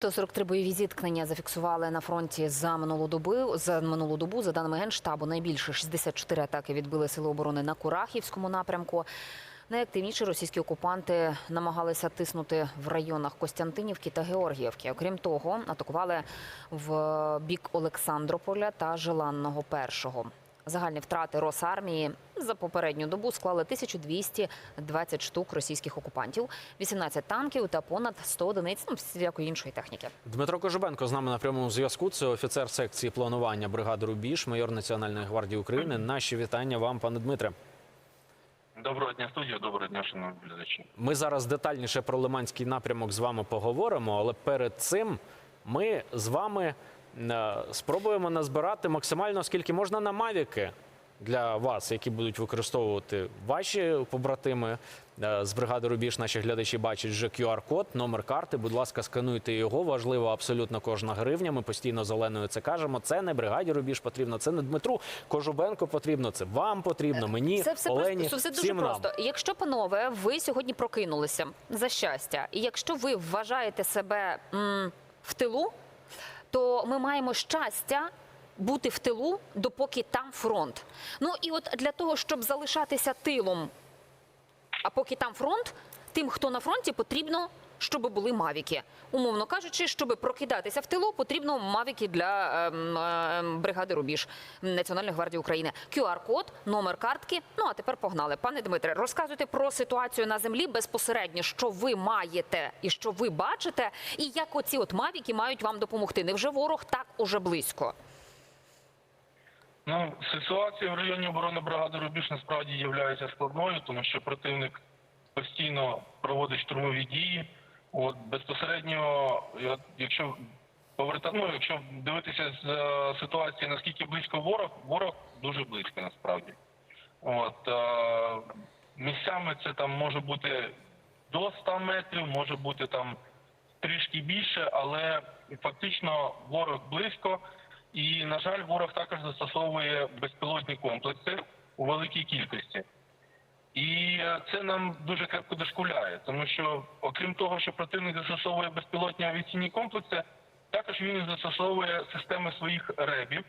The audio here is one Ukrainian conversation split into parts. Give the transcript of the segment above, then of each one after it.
143 бойові зіткнення зафіксували на фронті за минулу добу. За минулу добу, за даними генштабу, найбільше 64 атаки відбили сили оборони на Курахівському напрямку. Найактивніші російські окупанти намагалися тиснути в районах Костянтинівки та Георгіївки. Окрім того, атакували в бік Олександрополя та Желанного першого. Загальні втрати Росармії за попередню добу склали 1220 штук російських окупантів, 18 танків та понад 100 одиниць ну, всілякої іншої техніки. Дмитро Кожубенко з нами на прямому зв'язку. Це офіцер секції планування бригади Рубіж, майор Національної гвардії України. Наші вітання вам, пане Дмитре. Доброго дня, студія, доброго дня, шановні глядачі. Ми зараз детальніше про Лиманський напрямок з вами поговоримо, але перед цим ми з вами спробуємо назбирати максимально скільки можна на мавіки для вас, які будуть використовувати ваші побратими Е, з бригади Рубіж. Наші глядачі бачать вже QR-код, номер карти. Будь ласка, скануйте його. Важливо абсолютно кожна гривня. Ми постійно зеленою це кажемо. Це не бригаді Рубіж потрібно, це не Дмитру Кожубенко потрібно. Це вам потрібно. Мені Це все Олені, просто все дуже всім нам. Якщо, панове, ви сьогодні прокинулися за щастя, і якщо ви вважаєте себе м, в тилу, то ми маємо щастя. Бути в тилу, допоки там фронт. Ну і от для того, щоб залишатися тилом, а поки там фронт, тим, хто на фронті, потрібно, щоб були мавіки. Умовно кажучи, щоб прокидатися в тилу, потрібно мавіки для ем, ем, бригади Рубіж Національної гвардії України. QR-код, номер картки. Ну а тепер погнали. Пане Дмитре, розказуйте про ситуацію на землі безпосередньо, що ви маєте і що ви бачите, і як оці от мавіки мають вам допомогти. Невже ворог так уже близько? Ну, ситуація в районі оборони бригади Рубіж насправді є складною, тому що противник постійно проводить штурмові дії. От безпосередньо, якщо поверта... ну, якщо дивитися з е, ситуації, наскільки близько ворог, ворог дуже близько насправді. От е, місцями це там може бути до 100 метрів, може бути там трішки більше, але фактично ворог близько. І, на жаль, ворог також застосовує безпілотні комплекси у великій кількості. І е, це нам дуже крепко дошкуляє, тому що, окрім того, що противник застосовує безпілотні авіаційні комплекси, також він застосовує системи своїх ребів,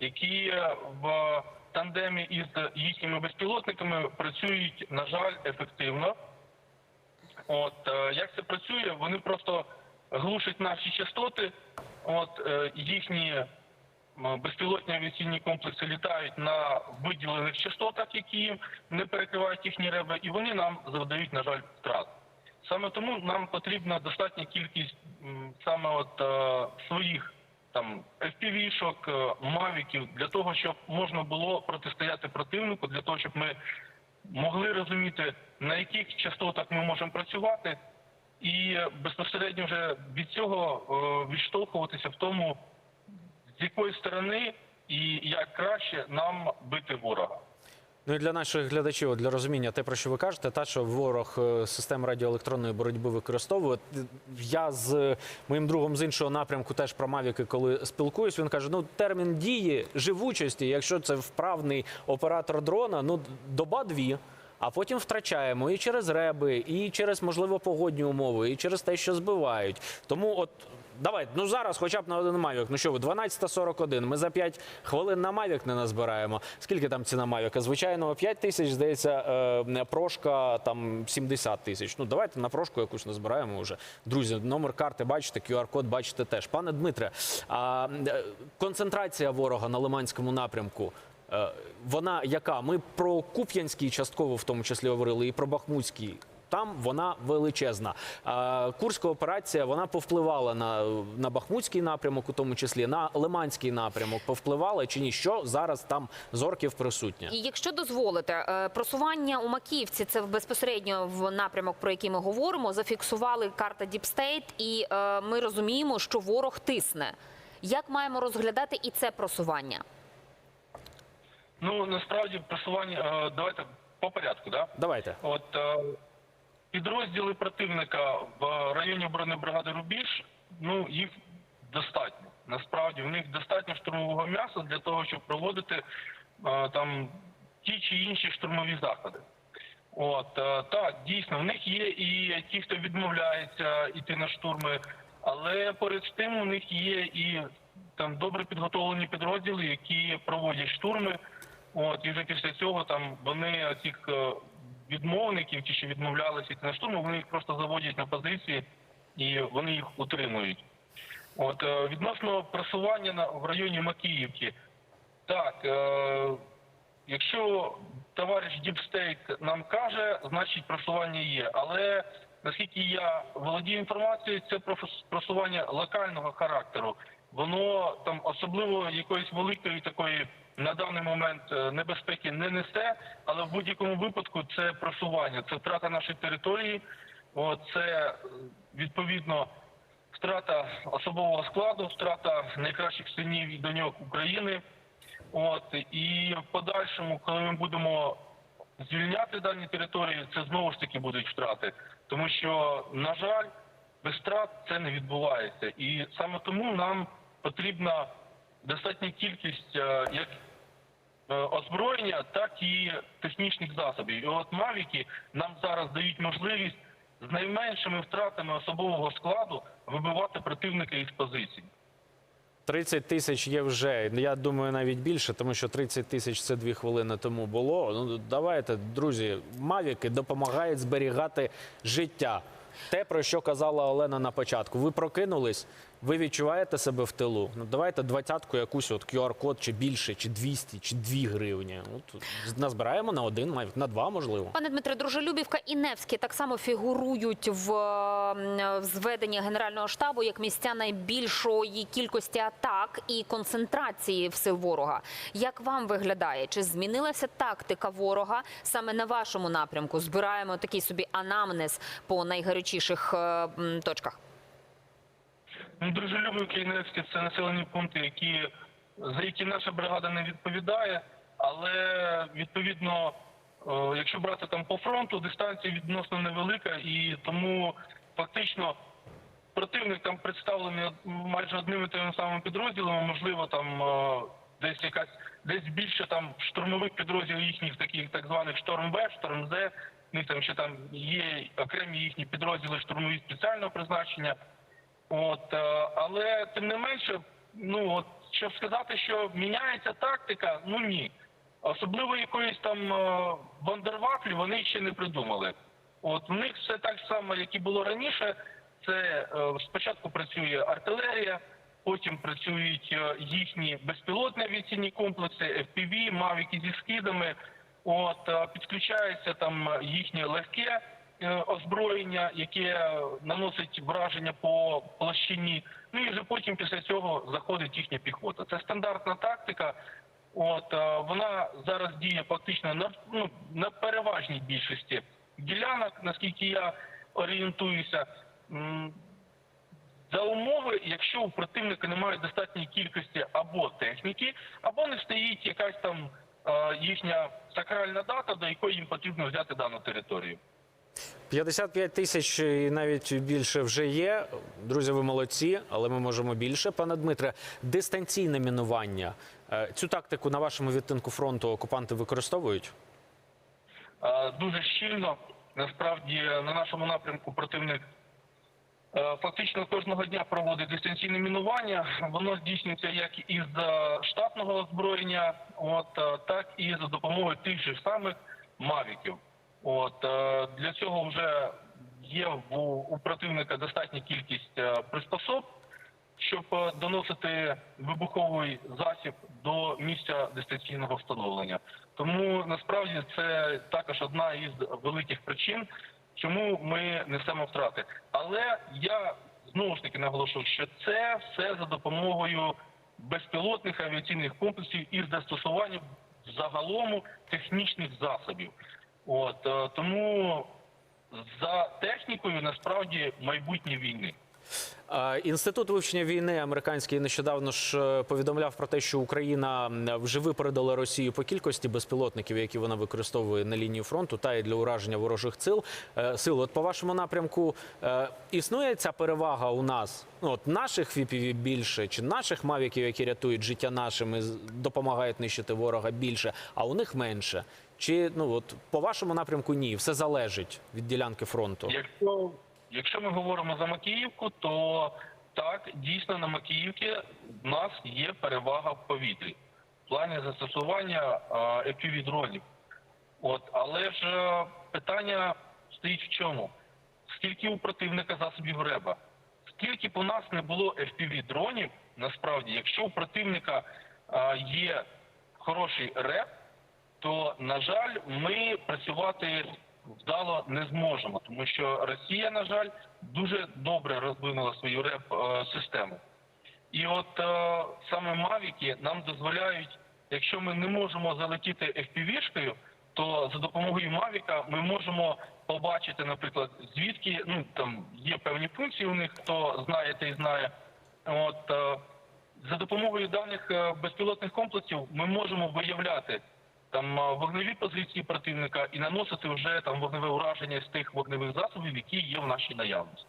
які е, в тандемі із їхніми безпілотниками працюють, на жаль, ефективно. От е, як це працює? Вони просто глушать наші частоти. От їхні безпілотні авіаційні комплекси літають на виділених частотах, які не перекривають їхні реби, і вони нам завдають, на жаль, втрат. Саме тому нам потрібна достатня кількість саме от е, своїх там FPV-шок, е, мавіків для того, щоб можна було протистояти противнику, для того, щоб ми могли розуміти, на яких частотах ми можемо працювати, і е, безпосередньо вже від цього відштовхуватися в тому, з якої сторони і як краще нам бити ворога. Ну і для наших глядачів, для розуміння, те, про що ви кажете, та що ворог е, систем радіоелектронної боротьби використовує. Я з е, моїм другом з іншого напрямку теж про Мавіки, коли спілкуюсь, він каже: ну термін дії живучості, якщо це вправний оператор дрона, ну доба дві. А потім втрачаємо і через реби, і через можливо погодні умови, і через те, що збивають. Тому от. Давай, ну зараз хоча б на один Мавік. Ну що ви, 12.41, Ми за 5 хвилин на Мавік не назбираємо. Скільки там ціна Мавіка? Звичайно, 5 тисяч, здається, е, прошка там 70 тисяч. Ну давайте на прошку якусь назбираємо вже. Друзі, номер карти бачите, QR-код бачите теж. Пане Дмитре, а е, концентрація ворога на Лиманському напрямку. е, Вона яка? Ми про Куп'янський частково в тому числі говорили, і про Бахмутський. Там вона величезна. Курська операція вона повпливала на, на Бахмутський напрямок, у тому числі на Лиманський напрямок. Повпливала чи ні? Що зараз там з орків присутнє? І якщо дозволите, е, просування у Макіївці, це безпосередньо в напрямок, про який ми говоримо, зафіксували карта Діпстейт, і е, ми розуміємо, що ворог тисне. Як маємо розглядати і це просування? Ну насправді просування е, давайте по порядку, да? Давайте. От підрозділи противника в районі оборони бригади Рубіж, ну їх достатньо. Насправді в них достатньо штурмового м'яса для того, щоб проводити е, там ті чи інші штурмові заходи. От е, так, дійсно, в них є і ті, хто відмовляється йти на штурми, Але поряд з тим у них є і там добре підготовлені підрозділи, які проводять штурми. От і вже після цього там вони цих е, відмовників, ті, що відмовлялися на штурми, вони їх просто заводять на позиції і вони їх утримують. От е, відносно просування на в районі Макіївки, так е, якщо товариш Діпстейт нам каже, значить просування є. Але наскільки я володію інформацією, це просування локального характеру. Воно там особливо якоїсь великої такої на даний момент е, небезпеки не несе, але в будь-якому випадку це просування, це втрата нашої території. Це е, відповідно втрата особового складу, втрата найкращих синів і доньок України. От і в подальшому, коли ми будемо звільняти дані території, це знову ж таки будуть втрати, тому що на жаль, без втрат це не відбувається, і саме тому нам потрібна достатня кількість е, як озброєння, так і технічних засобів. І от мавіки нам зараз дають можливість з найменшими втратами особового складу вибивати противника із позицій. 30 тисяч є вже. Я думаю, навіть більше, тому що 30 тисяч це дві хвилини тому було. Ну давайте, друзі, мавіки допомагають зберігати життя. Те, про що казала Олена на початку. Ви прокинулись, ви відчуваєте себе в тилу. Ну давайте двадцятку якусь от QR-код, чи більше, чи 200, чи 2 гривні. От назбираємо на один, мавік, на два можливо. Пане Дмитре, Дружелюбівка і Невський так само фігурують в, в зведенні Генерального штабу як місця найбільшої кількості атак і концентрації в сил ворога. Як вам виглядає? Чи змінилася тактика ворога саме на вашому напрямку? Збираємо такий собі анамнез по найгарячіших е, точках. Ну, Дружелюбівки і це населені пункти, які за які наша бригада не відповідає, але відповідно, е, якщо брати там по фронту, дистанція відносно невелика, і тому фактично противник там представлений майже одними тими самими підрозділами, можливо, там е, десь якась десь більше там штурмових підрозділів їхніх таких так званих шторм В, шторм З. У там ще там є окремі їхні підрозділи штурмові спеціального призначення. От, е, але тим не менше, ну от щоб сказати, що міняється тактика, ну ні. Особливо якоїсь там е, вандервафлі вони ще не придумали. От в них все так само, як і було раніше. Це е, спочатку працює артилерія, потім працюють їхні безпілотні авіаційні комплекси, FPV, мавіки зі скидами. От підключається там їхнє легке озброєння, яке наносить враження по площині. Ну і вже потім після цього заходить їхня піхота. Це стандартна тактика. От е, вона зараз діє фактично на ну на переважній більшості ділянок, наскільки я орієнтуюся. За умови, якщо у противника немає достатньої кількості або техніки, або не стоїть якась там е, їхня сакральна дата, до якої їм потрібно взяти дану територію. 55 тисяч і навіть більше вже є. Друзі, ви молодці, але ми можемо більше. Пане Дмитре, дистанційне мінування. Е, Цю тактику на вашому відтинку фронту окупанти використовують? Е, дуже щільно. Насправді на нашому напрямку противник е, фактично кожного дня проводить дистанційне мінування. Воно здійснюється як із е, штатного озброєння, от е, так і за допомогою тих же самих мавіків. От е, для цього вже є в, у противника достатня кількість е, приспособ, щоб е, доносити вибуховий засіб до місця дистанційного встановлення. Тому насправді це також одна із великих причин, чому ми несемо втрати. Але я знову ж таки наголошую, що це все за допомогою безпілотних авіаційних комплексів із застосуванням загалом технічних засобів. От е, тому за технікою насправді майбутнє війни. Інститут вивчення війни американський нещодавно ж е, повідомляв про те, що Україна вже випередила Росію по кількості безпілотників, які вона використовує на лінії фронту, та й для ураження ворожих сил. Е, Сил, от по вашому напрямку існує ця перевага у нас? Ну от наших ВІПів більше, чи наших мавіків, які рятують життя нашим і допомагають нищити ворога більше, а у них менше? Чи ну от по вашому напрямку ні? Все залежить від ділянки фронту. Якщо, якщо ми говоримо за Макіївку, то так, дійсно на Макіївці в нас є перевага в повітрі в плані застосування fpv дронів. От, але ж е, питання стоїть в чому? Скільки у противника засобів РЕБа? Скільки б у нас не було fpv дронів, насправді, якщо у противника е, є хороший РЕБ, то на жаль, ми працювати вдало не зможемо, тому що Росія, на жаль, дуже добре розвинула свою реп е, систему. І от е, саме Мавіки нам дозволяють, якщо ми не можемо залетіти FPV-шкою, то за допомогою Мавіка ми можемо побачити, наприклад, звідки ну там є певні функції у них, хто знає, той знає. От е, за допомогою даних е, безпілотних комплексів ми можемо виявляти там вогневі позиції противника і наносити вже там вогневе ураження з тих вогневих засобів, які є в нашій наявності.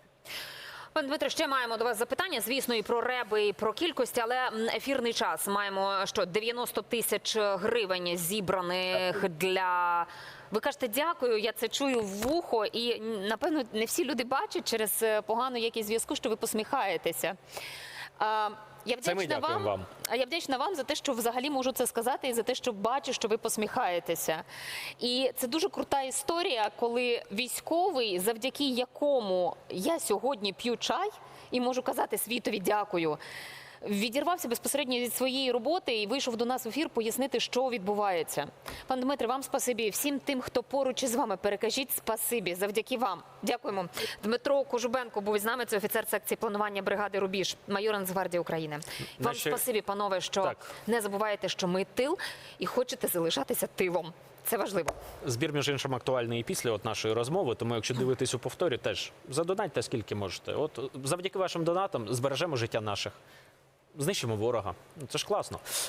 Пане Дмитро, ще маємо до вас запитання, звісно, і про реби, і про кількості, але ефірний час маємо що 90 тисяч гривень зібраних для. Ви кажете, дякую. Я це чую в вухо, і напевно не всі люди бачать через е, погану якість зв'язку, що ви посміхаєтеся. Я Це ми вдячна дякуємо вам. А я вдячна вам за те, що взагалі можу це сказати, і за те, що бачу, що ви посміхаєтеся. І це дуже крута історія, коли військовий, завдяки якому я сьогодні п'ю чай і можу казати світові дякую. Відірвався безпосередньо від своєї роботи і вийшов до нас в ефір пояснити, що відбувається. Пан Дмитре, вам спасибі. Всім тим, хто поруч із вами, перекажіть спасибі. Завдяки вам. Дякуємо. Дмитро Кожубенко був із нами. Це офіцер секції планування бригади Рубіж, майор Нацгвардії України. Вам Наші- спасибі, панове, що Так. не забувайте, що ми тил і хочете залишатися тилом. Це важливо. Збір, між іншим, актуальний і після от нашої розмови. Тому, якщо дивитись у повторі, теж задонатьте скільки можете. От завдяки вашим донатам збережемо життя наших. Знищимо ворога. Це ж класно.